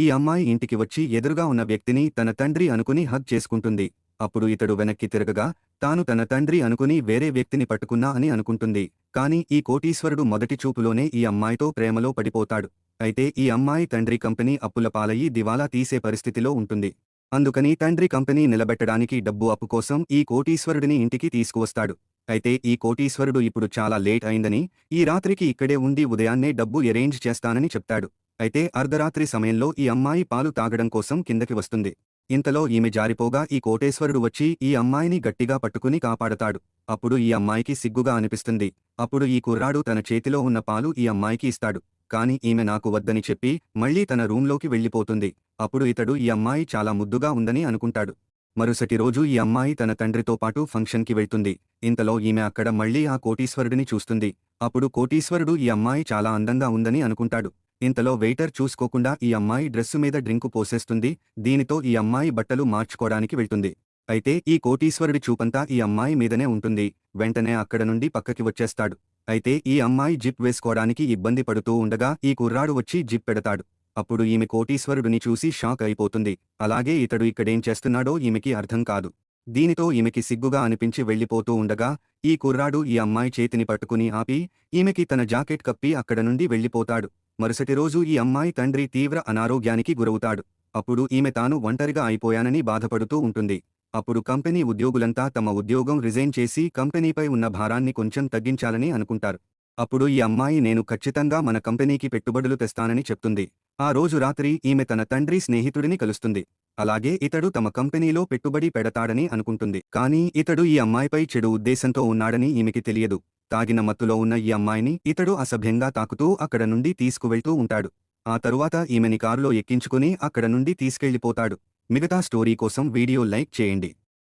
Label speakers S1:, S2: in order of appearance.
S1: ఈ అమ్మాయి ఇంటికి వచ్చి ఎదురుగా ఉన్న వ్యక్తిని తన తండ్రి అనుకుని హగ్ చేసుకుంటుంది. అప్పుడు ఇతడు వెనక్కి తిరగగా తాను తన తండ్రి అనుకుని వేరే వ్యక్తిని పట్టుకున్నా అని అనుకుంటుంది. కాని ఈ కోటీశ్వరుడు మొదటి చూపులోనే ఈ అమ్మాయితో ప్రేమలో పడిపోతాడు. అయితే ఈ అమ్మాయి తండ్రి కంపెనీ అప్పుల పాలయ్యి దివాలా తీసే పరిస్థితిలో ఉంటుంది. అందుకని తండ్రి కంపెనీ నిలబెట్టడానికి డబ్బు అప్పు కోసం ఈ కోటీశ్వరుడిని ఇంటికి తీసుకువస్తాడు. అయితే ఈ కోటీశ్వరుడు ఇప్పుడు చాలా లేట్ అయిందని ఈ రాత్రికి ఇక్కడే ఉండి ఉదయాన్నే డబ్బు ఎరేంజ్ చేస్తానని చెప్తాడు. అయితే అర్ధరాత్రి సమయంలో ఈ అమ్మాయి పాలు తాగడం కోసం కిందకి వస్తుంది. ఇంతలో ఈమె జారిపోగా ఈ కోటేశ్వరుడు వచ్చి ఈ అమ్మాయిని గట్టిగా పట్టుకుని కాపాడతాడు. అప్పుడు ఈ అమ్మాయికి సిగ్గుగా అనిపిస్తుంది. అప్పుడు ఈ కుర్రాడు తన చేతిలో ఉన్న పాలు ఈ అమ్మాయికి ఇస్తాడు. కాని ఈమె నాకు వద్దని చెప్పి మళ్ళీ తన రూంలోకి వెళ్ళిపోతుంది. అప్పుడు ఇతడు ఈ అమ్మాయి చాలా ముద్దుగా ఉందని అనుకుంటాడు. మరుసటి రోజు ఈ అమ్మాయి తన తండ్రితో పాటు ఫంక్షన్కి వెళ్తుంది. ఇంతలో ఈమె అక్కడ మళ్ళీ ఆ కోటీశ్వరుడిని చూస్తుంది. అప్పుడు కోటీశ్వరుడు ఈ అమ్మాయి చాలా అందంగా ఉందని అనుకుంటాడు. ఇంతలో వెయిటర్ చూసుకోకుండా ఈ అమ్మాయి డ్రెస్సు మీద డ్రింకు పోసేస్తుంది దీనితో ఈ అమ్మాయి బట్టలు మార్చుకోడానికి వెళ్తుంది. అయితే ఈ కోటీశ్వరుడి చూపంతా ఈ అమ్మాయి మీదనే ఉంటుంది వెంటనే అక్కడ నుండి పక్కకి వచ్చేస్తాడు. అయితే ఈ అమ్మాయి జిప్ వేసుకోవడానికి ఇబ్బంది పడుతూ ఉండగా ఈ కుర్రాడు వచ్చి జిప్ పెడతాడు. అప్పుడు ఈమె కోటీశ్వరుడిని చూసి షాక్ అయిపోతుంది. అలాగే ఇతడు ఇక్కడేం చేస్తున్నాడో ఈమెకి అర్థం కాదు. దీనితో ఈమెకి సిగ్గుగా అనిపించి వెళ్ళిపోతూ ఉండగా ఈ కుర్రాడు ఈ అమ్మాయి చేతిని పట్టుకుని ఆపి ఈమెకి తన జాకెట్ కప్పి అక్కడ నుండి వెళ్ళిపోతాడు. మరుసటి రోజు ఈ అమ్మాయి తండ్రి తీవ్ర అనారోగ్యానికి గురవుతాడు. అప్పుడు ఈమె తాను ఒంటరిగా అయిపోయానని బాధపడుతూ ఉంటుంది. అప్పుడు కంపెనీ ఉద్యోగులంతా తమ ఉద్యోగం రిజైన్ చేసి కంపెనీపై ఉన్న భారాన్ని కొంచెం తగ్గించాలని అనుకుంటారు. అప్పుడు ఈ అమ్మాయి నేను ఖచ్చితంగా మన కంపెనీకి పెట్టుబడులు తెస్తానని చెప్తుంది. ఆ రోజు రాత్రి ఈమె తన తండ్రి స్నేహితుడిని కలుస్తుంది. అలాగే ఇతడు తమ కంపెనీలో పెట్టుబడి పెడతాడని అనుకుంటుంది. కానీ ఇతడు ఈ అమ్మాయిపై చెడు ఉద్దేశంతో ఉన్నాడని ఈమెకి తెలియదు. తాగిన మత్తులో ఉన్న ఈ అమ్మాయిని ఇతడు అసభ్యంగా తాకుతూ అక్కడ నుండి తీసుకువెళ్తూ ఉంటాడు. ఆ తరువాత ఈమెని కారులో ఎక్కించుకుని అక్కడ నుండి తీసుకెళ్ళిపోతాడు మిగతా స్టోరీ కోసం వీడియో లైక్ చేయండి.